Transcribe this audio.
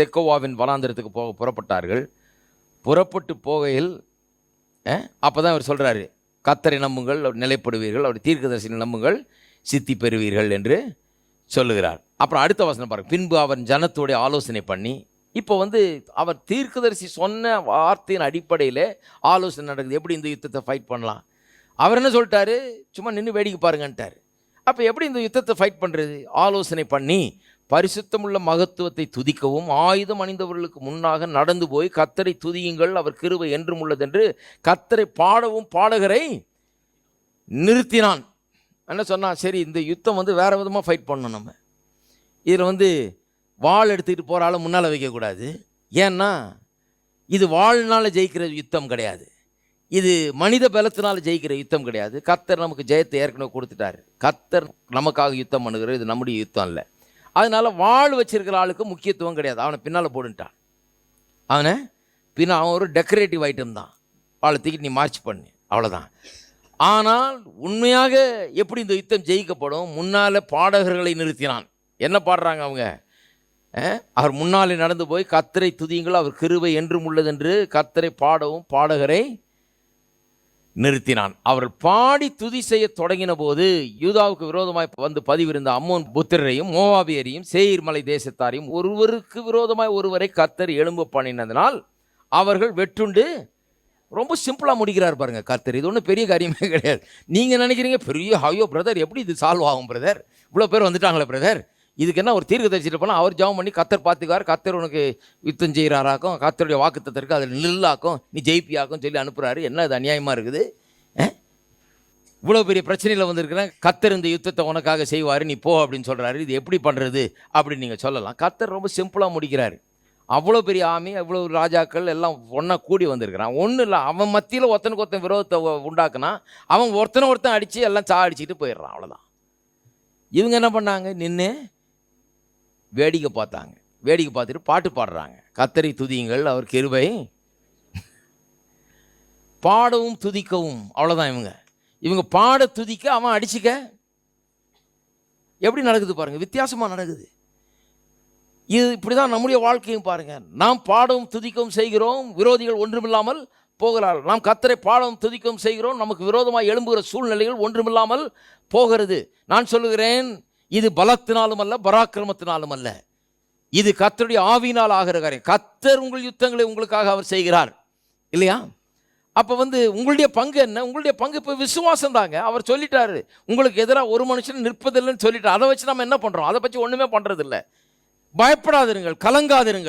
தெக்கோவாவின் வனாந்திரத்துக்கு போக புறப்பட்டார்கள். புறப்பட்டு போகையில் அப்போ தான் அவர் சொல்கிறாரு கத்தரை நம்புங்கள் அவர் நிலைப்படுவீர்கள் அவர் தீர்க்கதரிசனை நம்புங்கள் சித்தி பெறுவீர்கள் என்று சொல்லுகிறார். அப்புறம் அடுத்த வசனம் பாருங்கள் பின்பு அவன் ஜனத்தோடைய ஆலோசனை பண்ணி இப்போ வந்து அவர் தீர்க்கதரிசி சொன்ன வார்த்தையின் அடிப்படையில் ஆலோசனை நடக்குது. எப்படி இந்த யுத்தத்தை ஃபைட் பண்ணலாம்? அவர் என்ன சொல்லிட்டாரு? சும்மா நின்று வேடிக்கை பாருங்கன்ட்டார். அப்போ எப்படி இந்த யுத்தத்தை ஃபைட் பண்ணுறது ஆலோசனை பண்ணி பரிசுத்தமுள்ள மகத்துவத்தை துதிக்கவும் ஆயுதம் அணிந்தவர்களுக்கு முன்னாக நடந்து போய் கத்தரை துதியுங்கள் அவர் கிருவை என்றும் உள்ளதென்று கத்தரை பாடவும் பாடகரை நிறுத்தினான். என்ன சொன்னான் சரி இந்த யுத்தம் வந்து வேறு விதமாக ஃபைட் பண்ணணும் நம்ம. இதில் வந்து வாள் எடுத்துக்கிட்டு போகிற ஆளை முன்னால் வைக்கக்கூடாது. ஏன்னா இது வாழ்னால் ஜெயிக்கிற யுத்தம் கிடையாது. இது மனித பலத்தினால் ஜெயிக்கிற யுத்தம் கிடையாது. கத்தர் நமக்கு ஜெயத்தை ஏற்கனவே கொடுத்துட்டாரு. கத்தர் நமக்காக யுத்தம் பண்ணுகிற இது நம்முடைய யுத்தம் இல்லை அதனால வாழ் வச்சிருக்கிற ஆளுக்கு முக்கியத்துவம் கிடையாது. அவனை பின்னால் போடுன்ட்டான் அவனை பின்ன அவன் ஒரு டெக்கரேட்டிவ் ஐட்டம் தான். வாழை தூக்கி நீ மார்ச் பண்ணு. அவ்வளோதான் ஆனால் உண்மையாக எப்படி இந்த யுத்தம் ஜெயிக்கப்படும்? முன்னால் பாடகர்களை நிறுத்தினான். என்ன பாடுறாங்க அவங்க? அவர் முன்னாலே நடந்து போய் கத்தரை துதியுங்கள். அவர் கிருவை என்றும் உள்ளதென்று கத்தரை பாடவும் பாடகரை நிறுத்தினான். அவர்கள் பாடி துதி செய்ய தொடங்கின போது யூதாவுக்கு விரோதமாய் வந்து பதிவிருந்த அம்மோன் புத்திரரையும் மோவாபியரையும் சேயீர் மலை தேசத்தாரையும் ஒருவருக்கு விரோதமாய் ஒருவரை கத்தர் எலும்பு பண்ணினதனால் அவர்கள் வெட்டுண்டு ரொம்ப சிம்பிளாக முடிக்கிறார் பாருங்க கர்த்தர். இது ஒன்றும் பெரிய காரியமே கிடையாது. நீங்கள் நினைக்கிறீங்க பெரிய ஐயோ பிரதர் எப்படி இது சால்வ் ஆகும் பிரதர் இவ்வளோ பேர் வந்துட்டாங்களே பிரதர் இதுக்கு என்ன ஒரு தீர்க்க தரிசிட்டு போனால் அவர் ஜெபம் பண்ணி கத்தர் பார்த்துக்கார் கத்தர் உனக்கு யுத்தம் செய்கிறாராக்கும் கத்தருடைய வாக்குத்தத்திற்கு அதில் நில்லாக்கும் நீ ஜெயிப்பியாக்கும் சொல்லி அனுப்புகிறாரு என்ன அது அநியாயமாக இருக்குது? இவ்வளோ பெரிய பிரச்சனையில் வந்திருக்கிறேன் கத்தர் இந்த யுத்தத்தை உனக்காக செய்வார் நீ போ அப்படின்னு சொல்கிறாரு இது எப்படி பண்ணுறது அப்படின்னு நீங்கள் சொல்லலாம். கத்தர் ரொம்ப சிம்பிளாக முடிக்கிறாரு. அவ்வளோ பெரிய ஆமி அவ்வளோ ராஜாக்கள் எல்லாம் ஒன்றா கூடி வந்திருக்கிறான். ஒன்றும் இல்லை அவன் மத்தியில் ஒருத்தனுக்கு ஒருத்தன் விரோதத்தை உண்டாக்குனா அவன் ஒருத்தனை ஒருத்தன் அடித்து எல்லாம் சா அடிச்சுட்டு போயிடுறான் அவ்வளோதான் இவங்க என்ன பண்ணாங்க? நின்று வேடிக்கை பார்த்தாங்க. வேடிக்கை பார்த்துட்டு பாட்டு பாடுறாங்க. கத்தரி துதியுங்கள் அவர் கிருபை. பாடவும் துதிக்கவும் அவ்வளோதான் இவங்க. இவங்க பாட துதிக்க அவன் அடிச்சுக்க. எப்படி நடக்குது பாருங்கள் வித்தியாசமாக நடக்குது. இது இப்படி தான் நம்முடைய வாழ்க்கையும் பாருங்கள் நாம் பாடவும் துதிக்கவும் செய்கிறோம் விரோதிகள் ஒன்றுமில்லாமல் போகிறார்கள் நாம் கத்தரை பாடவும் துதிக்கவும் செய்கிறோம் நமக்கு விரோதமாக எழும்புகிற சூழ்நிலைகள் ஒன்றுமில்லாமல் போகிறது. நான் சொல்லுகிறேன் இது பலத்தினாலும் அல்ல பராக்கிரமத்தினாலும் அல்ல. இது கத்தருடைய ஆவியினால் ஆகிற காரியம். கத்தர் உங்கள் யுத்தங்களை உங்களுக்காக அவர் செய்கிறார். இல்லையா? அப்போ வந்து உங்களுடைய பங்கு என்ன? உங்களுடைய பங்கு இப்போ விசுவாசம் தாங்க அவர் சொல்லிட்டாரு உங்களுக்கு எதிராக ஒரு மனுஷன் நிற்பதில்லைன்னு சொல்லிட்டார். அதை வச்சு நம்ம என்ன பண்ணுறோம் அதை பற்றி ஒன்றுமே பண்ணுறதில்ல பயப்படாதிருங்கள் கலங்காதிருங்கள்.